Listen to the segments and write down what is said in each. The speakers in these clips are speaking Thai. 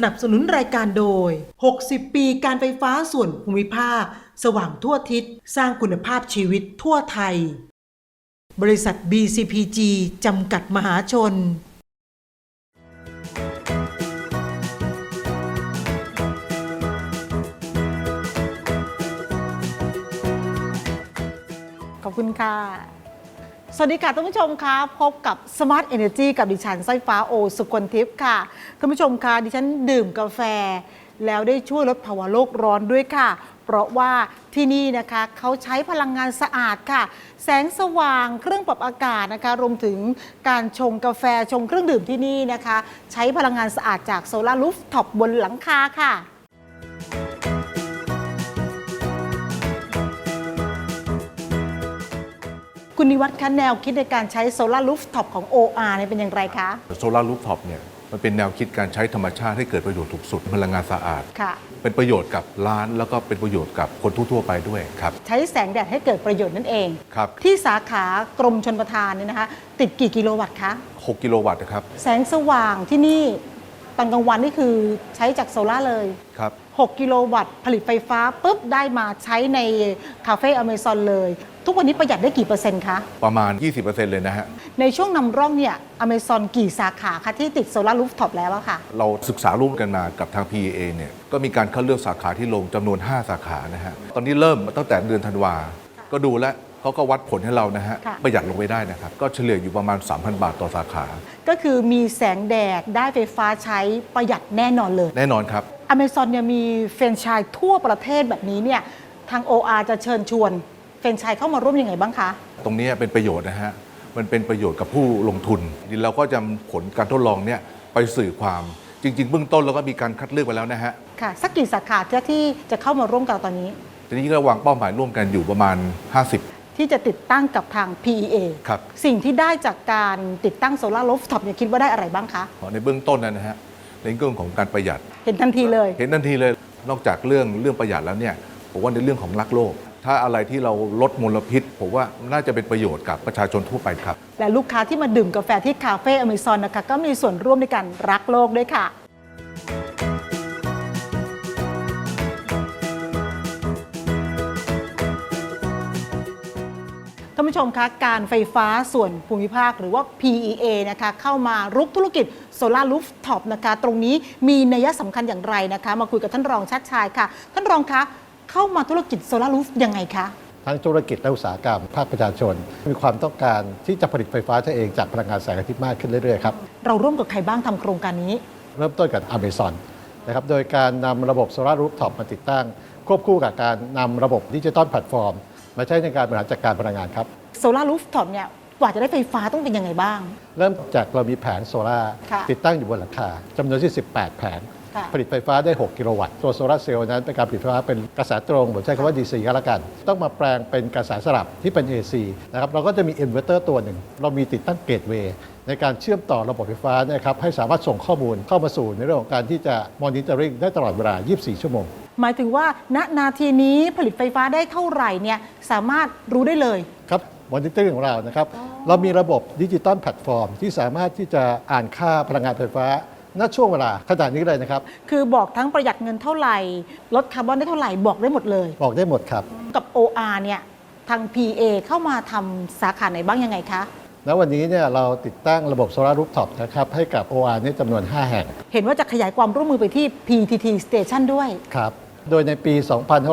สนับสนุนรายการโดย 60 ปีการไฟฟ้าส่วนภูมิภาค สว่างทั่วทิศ สร้างคุณภาพชีวิตทั่วไทย บริษัท BCPG จำกัดมหาชน ขอบคุณค่ะ สวัสดีค่ะท่านผู้ชมคะพบกับ Smart Energy กับดิฉันสร้อยฟ้าโอ สุคนทิพย์ค่ะท่านผู้ชมคะดิฉันดื่มกาแฟ แล้วได้ช่วยลดภาวะโลกร้อนด้วยค่ะ เพราะว่าที่นี่นะคะเขาใช้พลังงานสะอาดค่ะ แสงสว่างเครื่องปรับอากาศนะคะ รวมถึงการชงกาแฟชงเครื่องดื่มที่นี่นะคะ ใช้พลังงานสะอาดจากโซลารูฟท็อปบนหลังคาค่ะ คุณนิวัฒน์คะแนวคิดในการใช้โซลารูฟท็อปของ OR เนี่ยเป็นอย่างไรคะ โซลารูฟท็อปเนี่ยมันเป็นแนวคิดการใช้ธรรมชาติให้เกิดประโยชน์ถูกสุดพลังงานสะอาด ค่ะ เป็นประโยชน์กับร้านแล้วก็เป็นประโยชน์กับคนทั่วๆไปด้วยครับ ใช้แสงแดดให้เกิดประโยชน์นั่นเอง ครับ ที่สาขากรมชนประทานเนี่ยนะคะ ติดกี่กิโลวัตต์คะ 6 กิโลวัตต์นะครับแสงสว่างที่นี่ตอนกลางวันนี่คือใช้จากโซลาร์เลย ครับ 6 กิโลวัตต์ ผลิตไฟฟ้าปุ๊บได้มาใช้ในคาเฟ่อเมซอนเลย ทุกวันนี้ประหยัดได้กี่เปอร์เซ็นต์คะ ประมาณ 20%เลยนะฮะ ในช่วงนำร่องเนี่ยอเมซอนกี่สาขาคะที่ติดโซลารูฟท็อปแล้วอะค่ะ เราศึกษาร่วมกันมากับทาง PEA เนี่ยก็มีการคัดเลือกสาขาที่ลงจำนวน 5 สาขานะฮะ ตอนนี้เริ่มตั้งแต่เดือนธันวา ก็ดูแล้วเขาก็วัดผลให้เรานะฮะ ค่ะ ประหยัดลงไปได้นะครับ ก็เฉลี่ยอยู่ประมาณ 3,000 บาทต่อสาขา ก็คือมีแสงแดดได้ไฟฟ้าใช้ประหยัดแน่นอนเลย แน่นอนครับ อเมซอนเนี่ยมีแฟรนไชส์ทั่วประเทศแบบนี้เนี่ยทาง OR จะเชิญชวนแฟรนไชส์เข้ามาร่วมยังไงบ้างคะ ตรงนี้เป็นประโยชน์นะฮะ มันเป็นประโยชน์กับผู้ลงทุนเราก็จะผลการทดลองเนี่ยไปสื่อความจริง ๆ เบื้องต้นเราก็มีการคัดเลือกไปแล้วนะฮะ ค่ะ สักกี่สาขาที่ที่จะเข้ามาร่วมกับเราตอนนี้ทีนี้ก็วางเป้าหมายร่วมกันอยู่ประมาณ 50 ที่จะติดตั้งกับทาง PEA ครับ สิ่งที่ได้จากการติดตั้งโซลาร์รูฟท็อปเนี่ยคิดว่าได้อะไรบ้างคะ ในเบื้องต้นนะฮะ ในเรื่องของการประหยัด เห็นทันทีเลย เห็นทันทีเลยนอกจากเรื่องเรื่องประหยัดแล้วเนี่ยผมว่าในเรื่องของรักโลก ถ้าอะไรที่เราลดมลพิษ ผมว่าน่าจะเป็นประโยชน์กับประชาชนทั่วไปครับ และลูกค้าที่มาดื่มกาแฟที่คาเฟ่อเมซอนนะคะก็มีส่วนร่วมในการรักโลกด้วยค่ะ ผู้ชมคะการไฟฟ้าส่วนภูมิภาคหรือว่า PEA นะคะเข้ามารุกธุรกิจโซลารูฟท็อปนะคะตรงนี้มีนัยสำคัญอย่างไรนะคะ มาคุยกับท่านรองชัดชายค่ะ ท่านรองคะเข้ามาธุรกิจโซลารูฟยังไงคะทั้งธุรกิจและอุตสาหกรรมภาคประชาชน มีความต้องการที่จะผลิตไฟฟ้าตัวเองจากพลังงานแสงอาทิตย์มากขึ้นเรื่อยๆครับเราร่วมกับใครบ้างทำโครงการนี้ เริ่มต้นกับ Amazon นะครับโดยการนำระบบโซลารูฟท็อปมาติดตั้ง ควบคู่กับการนำระบบดิจิตอลแพลตฟอร์ม มาใช้ในการบริหารจัดการพลังงานครับโซลารูฟท็อปเนี่ยกว่าจะได้ไฟฟ้าต้องเป็นยังไงบ้าง เริ่มจากเรามีแผงโซลาร์ค่ะติดตั้งอยู่บนหลังคาจำนวนที่ 18 แผงค่ะผลิตไฟฟ้าได้ 6 กิโลวัตต์ ตัวโซลาร์เซลล์นั้นเป็นการผลิตไฟฟ้าเป็นกระแสตรง ผมใช้คำว่า DC ก็แล้วกัน ต้องมาแปลงเป็นกระแสสลับที่เป็น AC นะครับ เราก็จะมีอินเวอร์เตอร์ตัวหนึ่ง เรามีติดตั้งเกตเวย์ ในการเชื่อมต่อระบบไฟฟ้านะครับให้สามารถส่งข้อมูลเข้ามาสู่ในเรื่องของการที่จะมอนิเตอร์ริงได้ตลอดเวลา 24 ชั่วโมง หมายถึงว่าณนาทีนี้ผลิตไฟฟ้าได้เท่าไหร่เนี่ยสามารถรู้ได้เลย ครับมอนิเตอร์ของเรานะครับ เรามีระบบดิจิตอลแพลตฟอร์ม ที่สามารถที่จะอ่านค่าพลังงานไฟฟ้าณช่วงเวลาขนาดนี้เลยนะครับ คือบอกทั้งประหยัดเงินเท่าไหร่ ลดคาร์บอนได้เท่าไหร่บอกได้หมดเลย บอกได้หมดครับ กับ OR เนี่ยทาง PA เข้ามาทำสาขาไหนบ้างยังไงคะ แล้ววันนี้เนี่ยเราติดตั้งระบบโซลารูฟท็อปนะครับให้กับ OR เนี่ยจำนวน 5 แห่งเห็นว่าจะขยายความร่วมมือไปที่ PTT Station ด้วย ครับ โดยในปี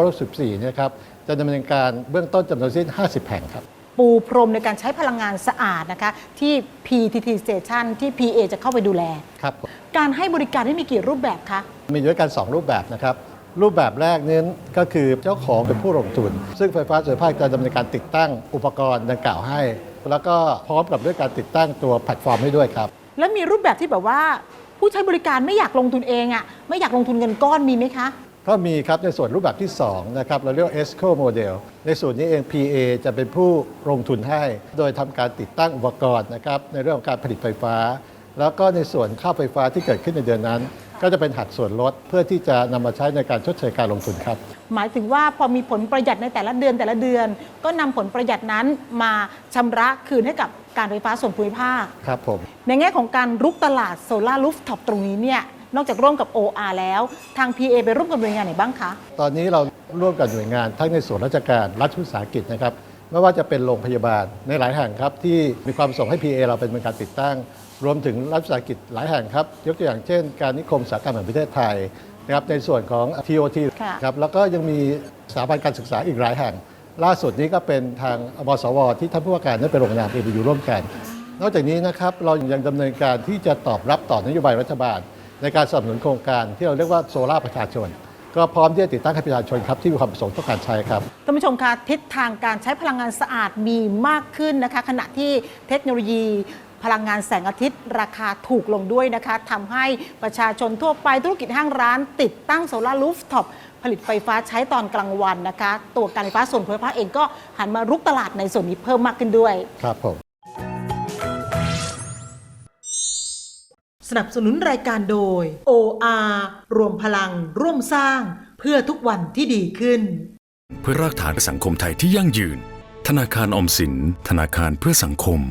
2514เนี่ยครับจะดำเนินการเบื้องต้นจำนวนสิ้น 50 แห่งครับ ปูพรมในการใช้พลังงานสะอาดนะคะ ที่ PTT Station ที่ PA จะเข้าไปดูแล ครับผมการให้บริการนี่มีกี่รูปแบบคะ มีด้วยกัน 2 รูปแบบนะครับ รูปแบบแรกนี้ก็คือเจ้าของเป็นผู้ลงทุน ซึ่งไฟฟ้าส่วนภาคจะดำเนินการติดตั้งอุปกรณ์ดังกล่าวให้ แล้วก็พร้อมกับด้วยการติดตั้งตัวแพลตฟอร์มให้ด้วยครับ แล้วมีรูปแบบที่แบบว่า ผู้ใช้บริการไม่อยากลงทุนเองอะ่ะไม่อยากลงทุนเงินก้อนมีไหมคะ ก็มีครับในส่วนรูปแบบที่ 2 นะครับ เราเรียกว่า ESCO Model ในส่วนนี้เอง PA จะเป็นผู้ลงทุนให้ โดยทำการติดตั้งอุปกรณ์นะครับในเรื่องของการผลิตไฟฟ้า แล้วก็ในส่วนค่าไฟฟ้าที่เกิดขึ้นในเดือนนั้น ก็จะเป็นหักส่วนลดเพื่อที่จะนำมาใช้ในการชดเชยการลงทุนครับ หมายถึงว่าพอมีผลประหยัดในแต่ละเดือนแต่ละเดือน ก็นำผลประหยัดนั้นมาชำระคืนให้กับการไฟฟ้าส่วนภูมิภาค ครับผม ในแง่ของการรุกตลาดโซลารูฟท็อปตรงนี้เนี่ยนอกจากร่วมกับ OR แล้วทาง PA ไปร่วมกับหน่วยงานไหนบ้างคะ ตอนนี้เราร่วมกับหน่วยงานทั้งในส่วนราชการรัฐวิสาหกิจนะครับ ไม่ว่าจะเป็นโรงพยาบาลในหลายแห่งครับ ที่มีความประสงค์ให้ PA เราเป็นการติดตั้ง รวมถึงรัฐวิสาหกิจหลายแห่งครับ ยกตัวอย่างเช่น การนิคมอุตสาหกรรมแห่งประเทศไทยนะครับในส่วนของ TOT ค่ะครับแล้วก็ยังมีสถาบันการศึกษาอีกหลายแห่ง ล่าสุดนี้ก็เป็นทางบสว ที่ท่านผู้ว่าการได้ไปลงนามเออยู่ร่วมกัน นอกจากนี้นะครับเรายังดำเนินการที่จะตอบรับต่อนโยบายรัฐบาล ในการสนับสนุนโครงการที่เราเรียกว่าโซล่าประชาชนก็พร้อมที่จะติดตั้งให้ประชาชนครับที่มีความประสงค์ต้องการใช้ครับท่านผู้ชมคะทิศทางการใช้พลังงานสะอาดมีมากขึ้นนะคะ ขณะที่เทคโนโลยี พลังงานแสงอาทิตย์ ราคาถูกลงด้วยนะคะทำให้ประชาชนทั่วไปธุรกิจห้างร้าน ติดตั้งโซลาร์รูฟท็อปผลิตไฟฟ้าใช้ตอนกลางวันนะคะ ตัวการไฟฟ้าส่วนภูมิภาคเองก็หันมารุกตลาดในส่วนนี้เพิ่มมากขึ้นด้วย ครับผม สนับสนุนรายการโดย OR รวมพลัง ร่วมสร้าง เพื่อทุกวันที่ดีขึ้น เพื่อรากฐานสังคมไทยที่ยั่งยืน ธนาคารออมสิน ธนาคารเพื่อสังคม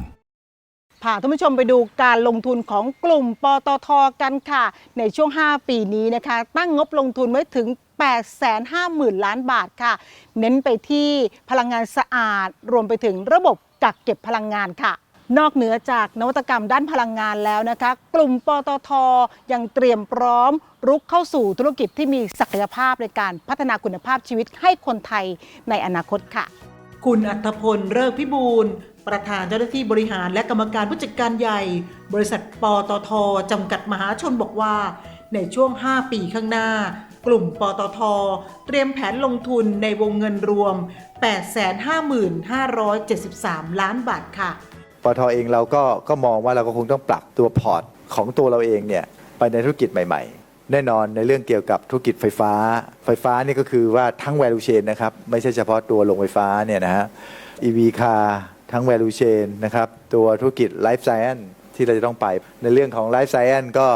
พาท่านผู้ชมไปดูการลงทุนของกลุ่มปตทกันค่ะ ในช่วง 5 ปีนี้นะคะ ตั้งงบลงทุนไว้ถึง 850,000 ล้านบาทค่ะ เน้นไปที่พลังงานสะอาด รวมไปถึงระบบกักเก็บพลังงานค่ะนอกเหนือจากนวัตกรรมด้านพลังงานแล้วนะคะ กลุ่มปตทยังเตรียมพร้อม รุกเข้าสู่ธุรกิจที่มีศักยภาพในการพัฒนาคุณภาพชีวิตให้คนไทยในอนาคตค่ะ คุณอัธพลเลิกพิบูล ประธานเจ้าหน้าที่บริหารและกรรมการผู้จัดการใหญ่ บริษัทปตทจำกัดมหาชนบอกว่า ในช่วง 5 ปีข้างหน้า กลุ่มปตท เตรียมแผนลงทุนในวงเงินรวม 855,573 ล้านบาทค่ะ ปตทเองเราก็ก็มองว่าเราก็คงต้องปรับตัวพอร์ตของตัวเราเองเนี่ยไปในธุรกิจใหม่ ๆแน่นอนในเรื่องเกี่ยวกับธุรกิจไฟฟ้า ไฟฟ้านี่ก็คือว่าทั้ง value chain นะครับ ไม่ใช่เฉพาะตัวโรงไฟฟ้าเนี่ยนะฮะ EV car ทั้ง value chain นะครับ ตัวธุรกิจ life science ที่เราจะต้องไป ในเรื่องของ life science ก็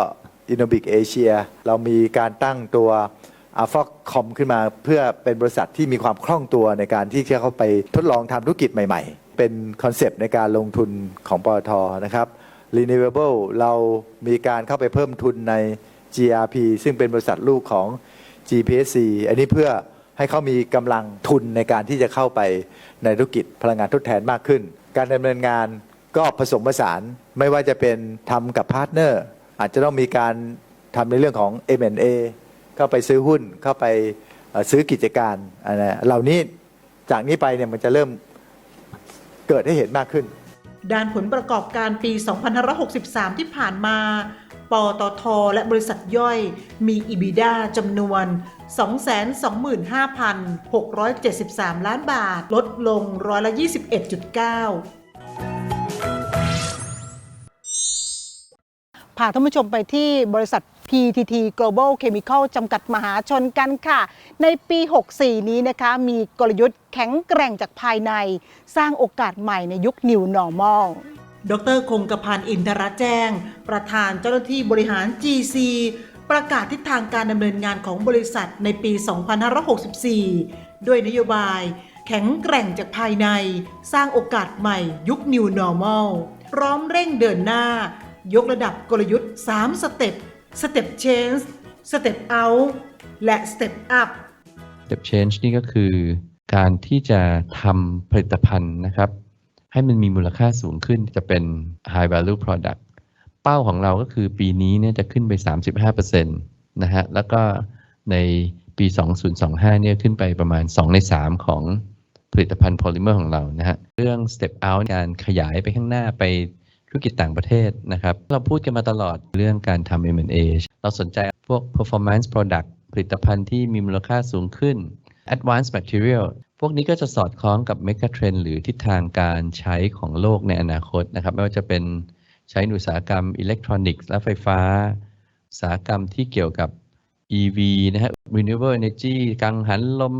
Innobic Asia เรามีการตั้งตัว a l p h a c o m ขึ้นมาเพื่อเป็นบริษัทที่มีความคล่องตัวในการที่จะเข้าไปทดลองทำธุรกิจใหม่ ๆ เป็นคอนเซปต์ในการลงทุนของปตทนะครับ Renewable เรามีการเข้าไปเพิ่มทุนใน GRP ซึ่งเป็นบริษัทลูกของ GPC อันนี้เพื่อ ให้เขามีกำลังทุนในการที่จะเข้าไปในธุรกิจพลังงานทดแทนมากขึ้น การดำเนินงานก็ผสมผสานไม่ว่าจะเป็นทำกับพาร์ทเนอร์อาจจะต้องมีการทำในเรื่องของ M&A เข้าไปซื้อหุ้นเข้าไปซื้อกิจการอันนะเหล่านี้จากนี้ไปเนี่ยมันจะเริ่มเกิดให้เห็นมากขึ้น ด้านผลประกอบการปี 2563 ที่ผ่านมา ปตท และบริษัทย่อยมี EBITDA จำนวน 225,673 ล้านบาท ลดลงร้อยละ21.9พาท่านผู้ชมไปที่บริษัท PTT Global Chemical จำกัดมหาชนกันค่ะ ในปี 64 นี้นะคะ มีกลยุทธ์แข็งแกร่งจากภายใน สร้างโอกาสใหม่ในยุค New Normal ดรคงกะพันอินทรแจ้ง ประธานเจ้าหน้าที่บริหาร GC ประกาศทิศทางการดำเนินงานของบริษัทในปี 2564 ด้วยนโยบาย แข็งแกร่งจากภายใน สร้างโอกาสใหม่ยุค New Normal พร้อมเร่งเดินหน้า ยกระดับกลยุทธ์ 3 สเต็ป สเต็ป Change สเต็ป Out และสเต็ป Up Step Change นี่ก็คือการที่จะทำผลิตภัณฑ์นะครับ ให้มันมีมูลค่าสูงขึ้นจะเป็น High Value Product เป้าของเราก็คือปีนี้เนี่ยจะขึ้นไป 35%นะฮะ แล้วก็ในปี 2025 เนี่ยขึ้นไปประมาณ 2 ใน 3 ของผลิตภัณฑ์โพลิเมอร์ของเรานะฮะ เรื่อง Step Out การขยายไปข้างหน้าไปธุรกิจต่างประเทศนะครับ เราพูดกันมาตลอดเรื่องการทำ M&A เราสนใจพวก performance product ผลิตภัณฑ์ที่มีมูลค่าสูงขึ้น advanced material พวกนี้ก็จะสอดคล้องกับ mega trend หรือทิศทางการใช้ของโลกในอนาคตนะครับ ไม่ว่าจะเป็นใช้ในอุตสาหกรรมอิเล็กทรอนิกส์และไฟฟ้า อุตสาหกรรมที่เกี่ยวกับ EV นะฮะ renewable energy กังหันลม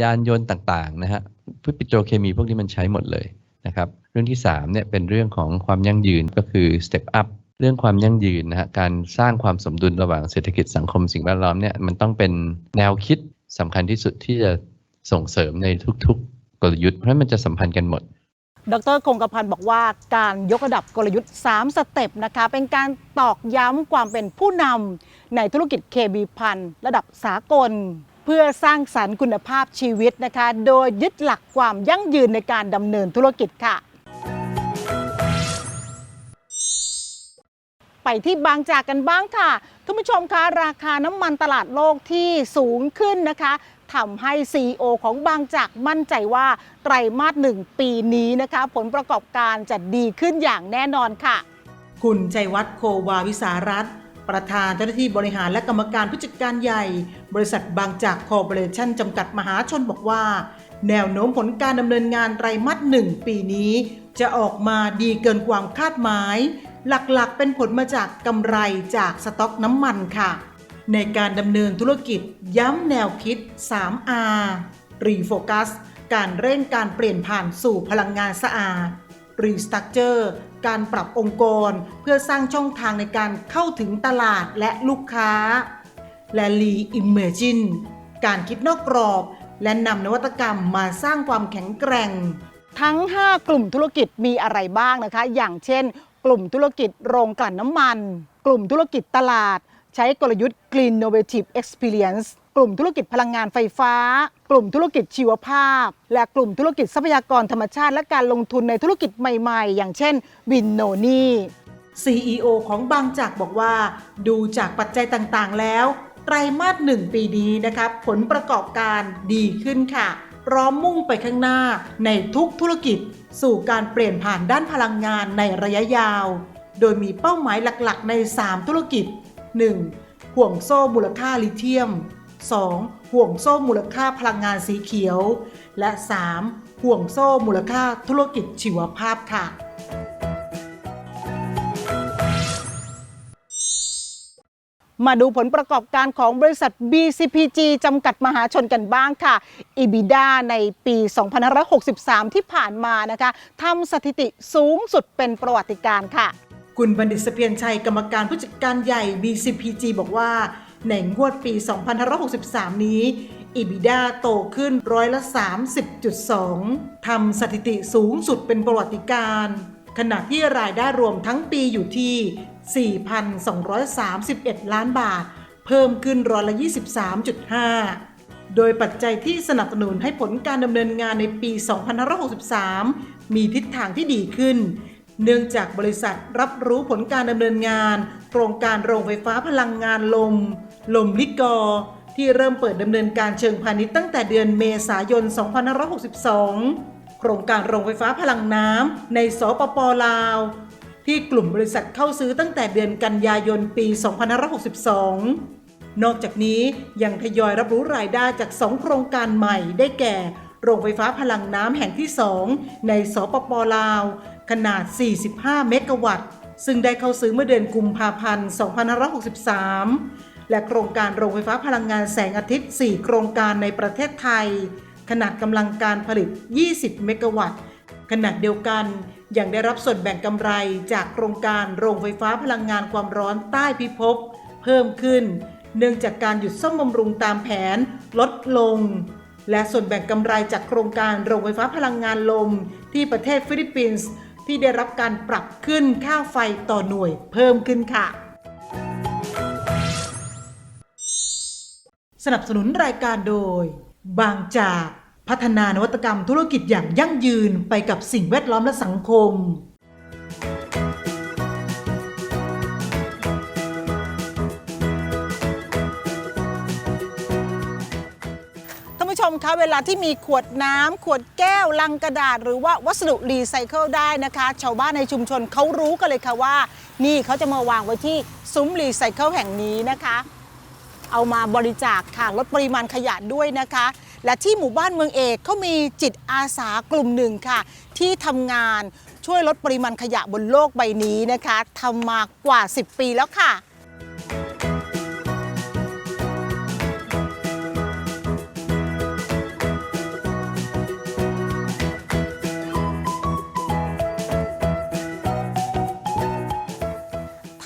ยานยนต์ต่าง ๆ นะฮะพืชปิโตรเคมีพวกนี้มันใช้หมดเลยนะครับ เรื่องที่3เนี่ยเป็นเรื่องของความยั่งยืนก็คือ step up เรื่องความยั่งยืนนะฮะการสร้างความสมดุลระหว่างเศรษฐกิจสังคมสิ่งแวดล้อมเนี่ยมันต้องเป็นแนวคิดสำคัญที่สุดที่จะ ส่งเสริมในทุก ๆ กลยุทธ์เพราะมันจะสัมพันธ์กันหมด ดรคงกระพันธ์บอกว่าการยกระดับกลยุทธ์ 3 สเต็ปนะคะเป็นการตอกย้ำความเป็นผู้นำในธุรกิจเคบีพันระดับสากล เพื่อสร้างสรรค์คุณภาพชีวิตนะคะ โดยยึดหลักความยั่งยืนในการดำเนินธุรกิจค่ะไปที่บางจากกันบ้างค่ะท่านผู้ชมคะราคาน้ำมันตลาดโลกที่สูงขึ้นนะคะ ทำให้ CEO ของบางจากมั่นใจว่าไตรมาสหนึ่งปีนี้นะคะ ผลประกอบการจะดีขึ้นอย่างแน่นอนค่ะ คุณใจวัฒน์โควาวิสารัตน์ประธานเจ้าหน้าที่บริหารและกรรมการผู้จัดการใหญ่ บริษัทบางจากคอร์ปอเรชั่นจำกัดมหาชนบอกว่า แนวโน้มผลการดำเนินงานไตรมาสหนึ่งปีนี้ จะออกมาดีเกินความคาดหมาย หลักๆ เป็นผลมาจากกำไรจากสต็อกน้ำมันค่ะ ในการดำเนินธุรกิจย้ำแนวคิด 3R รีโฟกัส การเร่งการเปลี่ยนผ่านสู่พลังงานสะอาดรีสตั c เจอร์ การปรับองค์กร เพื่อสร้างช่องทางในการเข้าถึงตลาดและลูกค้า และรีอิมเมจินการคิดนอกกรอบ และนำนวัตกรรมมาสร้างความแข็งแกร่ง ทั้ง 5 กลุ่มธุรกิจมีอะไรบ้างนะคะ อย่างเช่น กลุ่มธุรกิจโรงกลั่นน้ำมัน กลุ่มธุรกิจตลาด ใช้กลยุทธ์ Green Innovative Experience กลุ่มธุรกิจพลังงานไฟฟ้า กลุ่มธุรกิจชีวภาพ และกลุ่มธุรกิจทรัพยากรธรรมชาติ และการลงทุนในธุรกิจใหม่ๆ อย่างเช่นวินโนนี่ CEO ของบางจากบอกว่า ดูจากปัจจัยต่างๆแล้ว ไตรมาสหนึ่งปีนี้นะครับผลประกอบการดีขึ้นค่ะพร้อมมุ่งไปข้างหน้าในทุกธุรกิจ สู่การเปลี่ยนผ่านด้านพลังงานในระยะยาว โดยมีเป้าหมายหลักๆ ใน 3 ธุรกิจ 1. ห่วงโซ่มูลค่าลิเธียม 2. ห่วงโซ่มูลค่าพลังงานสีเขียว และ 3. ห่วงโซ่มูลค่าธุรกิจชีวภาพค่ะมาดูผลประกอบการของบริษัท BCPG จำกัดมหาชนกันบ้างค่ะ EBITDA ในปี 2563 ที่ผ่านมานะคะทำสถิติสูงสุดเป็นประวัติการ์ค่ะ คุณบัณฑิตเสเพียรชัยกรรมการผู้จัดการใหญ่ BCPG บอกว่า ในงวดปี 2563 นี้ EBITDA โตขึ้นร้อยละ 30.2 ทำสถิติสูงสุดเป็นประวัติการขณะที่รายได้รวมทั้งปีอยู่ที่ 4,231 ล้านบาท เพิ่มขึ้นร้อยละ 23.5 โดยปัจจัยที่สนับสนุนให้ผลการดำเนินงานในปี 2563 มีทิศทางที่ดีขึ้น เนื่องจากบริษัทรับรู้ผลการดำเนินงาน โครงการโรงไฟฟ้าพลังงานลม ลมลิกอ ที่เริ่มเปิดดำเนินการเชิงพาณิชย์ตั้งแต่เดือนเมษายน 2562 โครงการโรงไฟฟ้าพลังน้ำในสปปลาว ที่กลุ่มบริษัทเข้าซื้อตั้งแต่เดือนกันยายนปี 2562 นอกจากนี้ยังทยอยรับรู้รายได้จาก 2 โครงการใหม่ได้แก่ โรงไฟฟ้าพลังน้ำแห่งที่ 2 ในสปปลาว ขนาด 45 เมกะวัตต์ ซึ่งได้เข้าซื้อเมื่อเดือนกุมภาพันธ์ 2563 และโครงการโรงไฟฟ้าพลังงานแสงอาทิตย์ 4 โครงการในประเทศไทย ขนาดกำลังการผลิต 20 เมกะวัตต์ขณะเดียวกันยังได้รับส่วนแบ่งกำไรจากโครงการโรงไฟฟ้าพลังงานความร้อนใต้พิภพ เพิ่มขึ้น เนื่องจากการหยุดซ่อมบำรุงตามแผนลดลง และส่วนแบ่งกำไรจากโครงการโรงไฟฟ้าพลังงานลม ที่ประเทศฟิลิปปินส์ที่ได้รับการปรับขึ้นค่าไฟต่อหน่วยเพิ่มขึ้นค่ะ สนับสนุนรายการโดย บางจากพัฒนานวัตกรรมธุรกิจอย่างยั่งยืนไปกับสิ่งแวดล้อมและสังคม มคะเวลาที่มีขวดน้ำขวดแก้ว ลังกระดาษ หรือว่าวัสดุรีไซเคิลได้นะคะ ชาวบ้านในชุมชนเขารู้กันเลยค่ะว่า นี่เขาจะมาวางไว้ที่ซุ้มรีไซเคิลแห่งนี้นะคะ เอามาบริจาคค่ะลดปริมาณขยะด้วยนะคะ และที่หมู่บ้านเมืองเอกเขามีจิตอาสากลุ่มหนึ่งค่ะ ที่ทำงานช่วยลดปริมาณขยะบนโลกใบนี้นะคะทำมากว่า 10 ปีแล้วค่ะ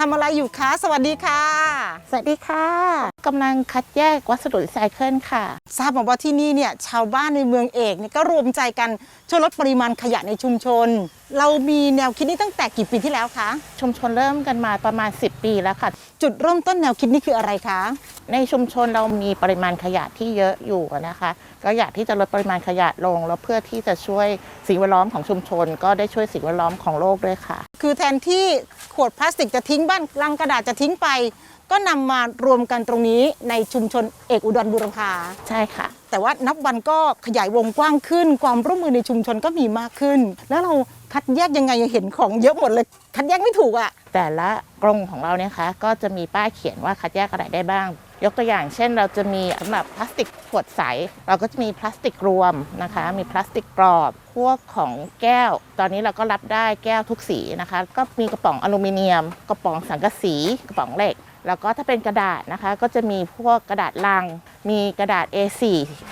ทำอะไรอยู่คะ สวัสดีค่ะ สวัสดีค่ะกำลังคัดแยกวัสดุรีไซเคิลค่ะ ทราบมาว่าที่นี่เนี่ยชาวบ้านในเมืองเอกเนี่ยก็รวมใจกันช่วยลดปริมาณขยะในชุมชน เรามีแนวคิดนี้ตั้งแต่กี่ปีที่แล้วคะชุมชนเริ่มกันมาประมาณ 10 ปีแล้วค่ะ จุดเริ่มต้นแนวคิดนี้คืออะไรคะ ในชุมชนเรามีปริมาณขยะที่เยอะอยู่นะคะ ก็อยากที่จะลดปริมาณขยะลง แล้วเพื่อที่จะช่วยสิ่งแวดล้อมของชุมชน ก็ได้ช่วยสิ่งแวดล้อมของโลกด้วยค่ะ คือแทนที่ขวดพลาสติกจะทิ้งบ้านลังกระดาษจะทิ้งไป ก็นำมารวมกันตรงนี้ในชุมชนเอกอุดรบูรพาใช่ค่ะ แต่ว่านับวันก็ขยายวงกว้างขึ้น ความร่วมมือในชุมชนก็มีมากขึ้น แล้วเราคัดแยกยังไงยังเห็นของเยอะหมดเลย คัดแยกไม่ถูกอะแต่ละกรงของเราเนี่ยคะก็จะมีป้ายเขียนว่าคัดแยกอะไรได้บ้าง ยกตัวอย่างเช่นเราจะมีสำหรับพลาสติกขวดใส เราก็จะมีพลาสติกรวมนะคะ มีพลาสติกกรอบ พวกของแก้ว ตอนนี้เราก็รับได้แก้วทุกสีนะคะ ก็มีกระป๋องอลูมิเนียม กระป๋องสังกะสี กระป๋องเหล็ก แล้วก็ถ้าเป็นกระดาษนะคะ ก็จะมีพวกกระดาษลัง มีกระดาษ A4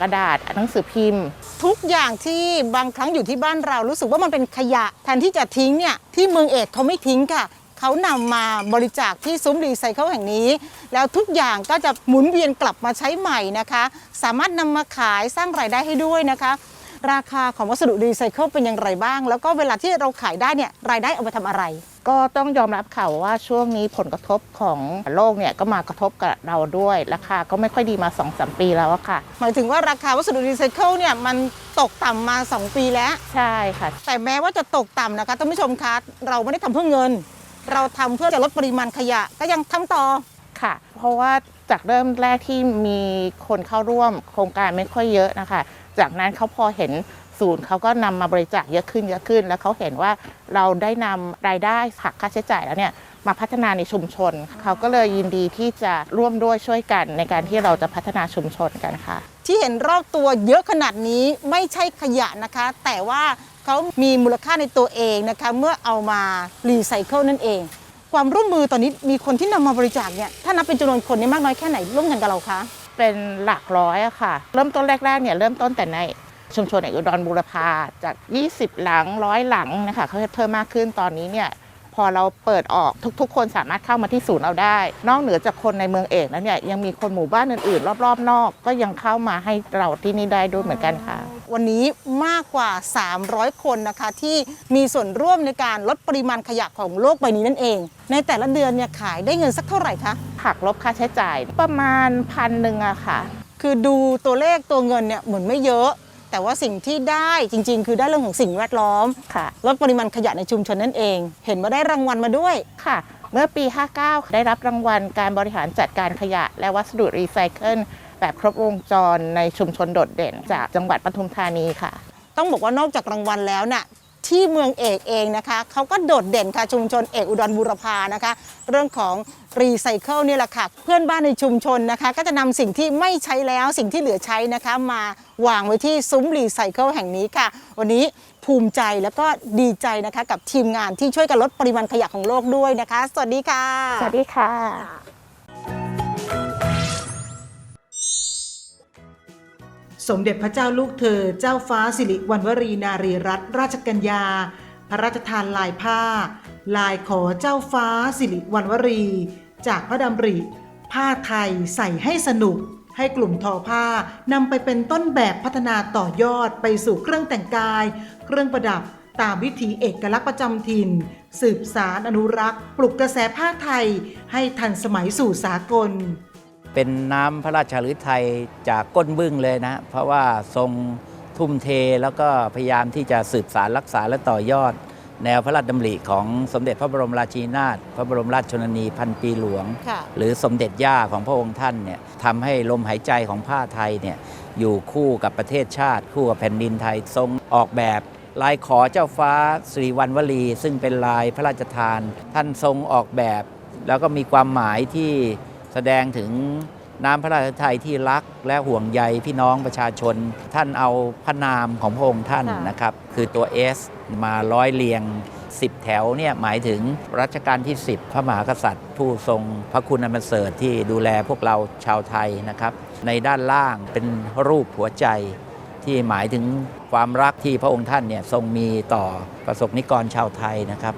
กระดาษหนังสือพิมพ์ ทุกอย่างที่บางครั้งอยู่ที่บ้านเรารู้สึกว่ามันเป็นขยะแทนที่จะทิ้งเนี่ยที่เมืองเอกเขาไม่ทิ้งค่ะ เขานำมาบริจาคที่ซุ้มรีไซเคิลแห่งนี้ แล้วทุกอย่างก็จะหมุนเวียนกลับมาใช้ใหม่นะคะ สามารถนำมาขายสร้างรายได้ให้ด้วยนะคะ ราคาของวัสดุรีไซเคิลเป็นอย่างไรบ้าง แล้วก็เวลาที่เราขายได้เนี่ยรายได้เอาไปทำอะไร ก็ต้องยอมรับค่ะว่าช่วงนี้ผลกระทบของโลกเนี่ยก็มากระทบกับเราด้วย ราคาก็ไม่ค่อยดีมา2อสปีแล้วอะค่ะ หมายถึงว่าราคาวัสดุรีไซเคิลเนี่ยมันตกต่ำมา 2 ปีแล้ว ใช่ค่ะ แต่แม้ว่าจะตกต่ำนะคะท่านผู้ชมคะเราไม่ได้ทำเพื่อเงิน เราทำเพื่อจะลดปริมาณขยะก็ยังทำต่อค่ะ เพราะว่าจากเริ่มแรกที่มีคนเข้าร่วมโครงการไม่ค่อยเยอะนะคะ จากนั้นเขาพอเห็นศูนย์เขาก็นำมาบริจาคเยอะขึ้นเยอะขึ้น แล้วเขาเห็นว่าเราได้นำรายได้หักค่าใช้จ่ายแล้วเนี่ยมาพัฒนาในชุมชน เขาก็เลยยินดีที่จะร่วมด้วยช่วยกันในการที่เราจะพัฒนาชุมชนกันค่ะ ที่เห็นรอบตัวเยอะขนาดนี้ไม่ใช่ขยะนะคะ แต่ว่า เขามีมูลค่าในตัวเองนะคะเมื่อเอามารีไซเคิลนั่นเอง ความร่วมมือตอนนี้มีคนที่นำมาบริจาคเนี่ยถ้านับเป็นจำนวนคนนี่มากน้อยแค่ไหนร่วมกันกับเราคะเป็นหลักร้อยอะค่ะ เริ่มต้นแรกๆเนี่ยเริ่มต้นแต่ในชุมชนอกอุดรบูรพาจาก 20 หลังร้อยหลังนะคะเขาเพิ่มมากขึ้นตอนนี้เนี่ย พอเราเปิดออกทุก ๆ คนสามารถเข้ามาที่ศูนย์เราได้ นอกเหนือจากคนในเมืองเอกแล้วเนี่ยยังมีคนหมู่บ้านอื่นๆ รอบๆ นอก ก็ยังเข้ามาให้เราที่นี่ได้ด้วยเหมือนกันค่ะ วันนี้มากกว่า 300 คนนะคะที่มีส่วนร่วมในการลดปริมาณขยะของโลกใบนี้นั่นเอง ในแต่ละเดือนเนี่ยขายได้เงินสักเท่าไหร่คะหักลบค่าใช้จ่ายประมาณพันหนึ่งอะค่ะ คือดูตัวเลขตัวเงินเนี่ยเหมือนไม่เยอะ แต่ว่าสิ่งที่ได้จริง ๆ คือได้เรื่องของสิ่งแวดล้อม ค่ะลดปริมาณขยะในชุมชนนั่นเอง เห็นว่าได้รางวัลมาด้วย ค่ะ เมื่อปี 59 ได้รับรางวัลการบริหารจัดการขยะ และวัสดุรีไซเคิลแบบครบวงจรในชุมชนโดดเด่น จากจังหวัดปทุมธานีค่ะ ต้องบอกว่านอกจากรางวัลแล้วน่ะ ที่เมืองเอกเองนะคะเขาก็โดดเด่นค่ะชุมชนเอกอุดรบูรพานะคะ เรื่องของรีไซเคิลนี่แหละค่ะ เพื่อนบ้านในชุมชนนะคะ ก็จะนำสิ่งที่ไม่ใช้แล้วสิ่งที่เหลือใช้นะคะ มาวางไว้ที่ซุ้มรีไซเคิลแห่งนี้ค่ะ วันนี้ภูมิใจแล้วก็ดีใจนะคะ กับทีมงานที่ช่วยกันลดปริมาณขยะของโลกด้วยนะคะ สวัสดีค่ะ สวัสดีค่ะ สมเด็จพระเจ้าลูกเธอ เจ้าฟ้าสิริวัณวรีนารีรัตนราชกัญญา พระราชทานลายผ้า ลายขอเจ้าฟ้าสิริวัณวรี จากพระดำริ ผ้าไทยใส่ให้สนุก ให้กลุ่มทอผ้านำไปเป็นต้นแบบพัฒนาต่อยอดไปสู่เครื่องแต่งกาย เครื่องประดับตามวิถีเอกลักษณ์ประจำถิ่น สืบสารอนุรักษ์ ปลุกกระแสผ้าไทย ให้ทันสมัยสู่สากล เป็นน้ำพระราชฤทัยจากก้นบึ้งเลยนะ เพราะว่าทรงทุ่มเทแล้วก็พยายามที่จะสืบสารรักษาและต่อยอด แนวพระราชดำริของสมเด็จพระบรมราชินีนาถพระบรมราชชนนีพันปีหลวง ค่ะ หรือสมเด็จย่าของพระองค์ท่านเนี่ยทำให้ลมหายใจของผ้าไทยเนี่ยอยู่คู่กับประเทศชาติ คู่กับแผ่นดินไทยทรงออกแบบ ลายขอเจ้าฟ้าสิริวัณวลี ซึ่งเป็นลายพระราชทาน ท่านทรงออกแบบ แล้วก็มีความหมายที่ แสดงถึงน้ำพระราชไทยที่รักและห่วงใยพี่น้องประชาชน ท่านเอาพระนามของพระองค์ท่านค่ะนะครับ คือตัว S มาร้อยเรียง 10 แถวเนี่ยหมายถึงรัชกาลที่ 10 พระมหากษัตริย์ ผู้ทรงพระคุณอันประเสริฐที่ดูแลพวกเราชาวไทยนะครับ ในด้านล่างเป็นรูปหัวใจที่หมายถึงความรักที่พระองค์ท่านเนี่ยทรงมีต่อประสบนิกรชาวไทยนะครับ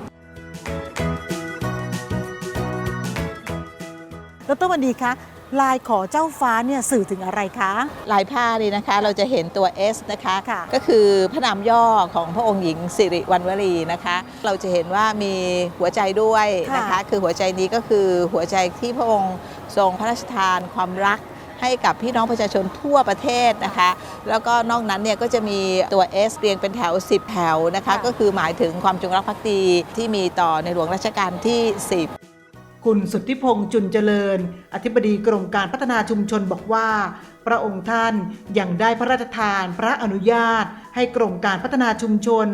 ดรวันดีคะลายขอเจ้าฟ้าเนี่ยสื่อถึงอะไรคะลายผ้านี่นะคะเราจะเห็นตัว S นะคะค่ะก็คือพระนามย่อของพระองค์หญิงสิริวัณวรีนะคะ เราจะเห็นว่ามีหัวใจด้วยนะคะ คือหัวใจนี้ก็คือหัวใจที่พระองค์ทรงพระราชทานความรักให้กับพี่น้องประชาชนทั่วประเทศนะคะ แล้วก็นอกนั้นเนี่ยก็จะมีตัว S เรียงเป็นแถว 10 แถวนะคะ ก็คือหมายถึงความจงรักภักดีที่มีต่อในหลวงรัชกาลที่ 10 คุณสุทธิพงษ์จุนเจริญ อธิบดีกรมการพัฒนาชุมชนบอกว่า พระองค์ท่านยังได้พระราชทานพระอนุญาต ให้กรมการพัฒนาชุมชน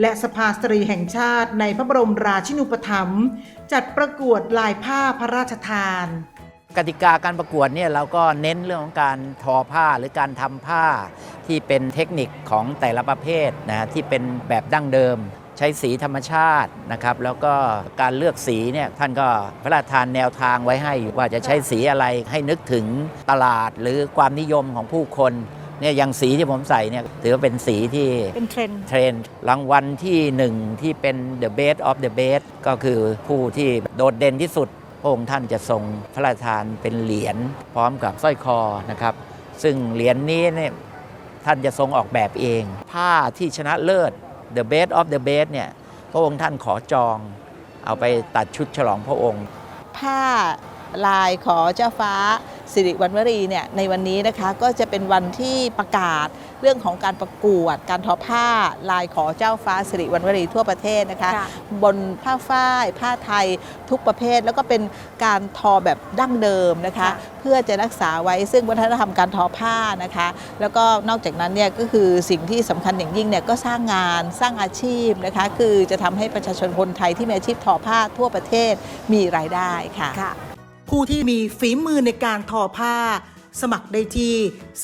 และสภาสตรีแห่งชาติในพระบรมราชินูปถัมภ์จัดประกวดลายผ้าพระราชทาน กติกาการประกวดเนี่ยเราก็เน้นเรื่องของการทอผ้าหรือการทำผ้าที่เป็นเทคนิคของแต่ละประเภทนะที่เป็นแบบดั้งเดิม ใช้สีธรรมชาตินะครับแล้วก็การเลือกสีเนี่ยท่านก็พระราชทานแนวทางไว้ให้ว่าจะใช้สีอะไรให้นึกถึงตลาดหรือความนิยมของผู้คนเนี่ยอย่างสีที่ผมใส่เนี่ยถือว่าเป็นสีที่เป็นเทรนด์เทรนด์รางวัลที่หนึ่งที่เป็น the best of the best ก็คือผู้ที่โดดเด่นที่สุดพระองค์ท่านจะทรงพระราชทานเป็นเหรียญพร้อมกับสร้อยคอนะครับ ซึ่งเหรียญนี้เนี่ยท่านจะทรงออกแบบเอง ผ้าที่ชนะเลิศ the best of the best เนี่ยพระองค์ท่านขอจองเอาไปตัดชุดฉลองพระองค์ ผ้าลายขอเจ้าฟ้า สิริวัณวรีเนี่ยในวันนี้นะคะก็จะเป็นวันที่ประกาศเรื่องของการประกวด การทอผ้าลายขอเจ้าฟ้าสิริวัณวรีทั่วประเทศนะคะค่ะ บนผ้าฝ้าย ผ้าไทยทุกประเภท แล้วก็เป็นการทอแบบดั้งเดิมนะคะเพื่อจะรักษาไว้ซึ่งวัฒนธรรมการทอผ้านะคะ แล้วก็นอกจากนั้นเนี่ยก็คือสิ่งที่สำคัญอย่างยิ่งเนี่ยก็สร้างงานสร้างอาชีพนะคะ คือจะทำให้ประชาชนคนไทยที่มีอาชีพทอผ้าทั่วประเทศมีรายได้ค่ะ ค่ะ ผู้ที่มีฝีมือในการทอผ้า สมัครได้ที่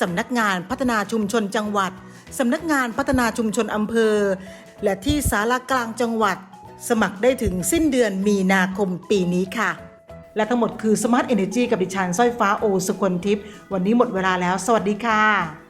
สำนักงานพัฒนาชุมชนจังหวัดสำนักงานพัฒนาชุมชนอำเภอ และที่สารากลางจังหวัด สมัครได้ถึงสิ้นเดือนมีนาคมปีนี้ค่ะ และทั้งหมดคือ Smart Energy กับดิฉันสร้อยฟ้าโอสุคนทิพย์วันนี้หมดเวลาแล้ว สวัสดีค่ะ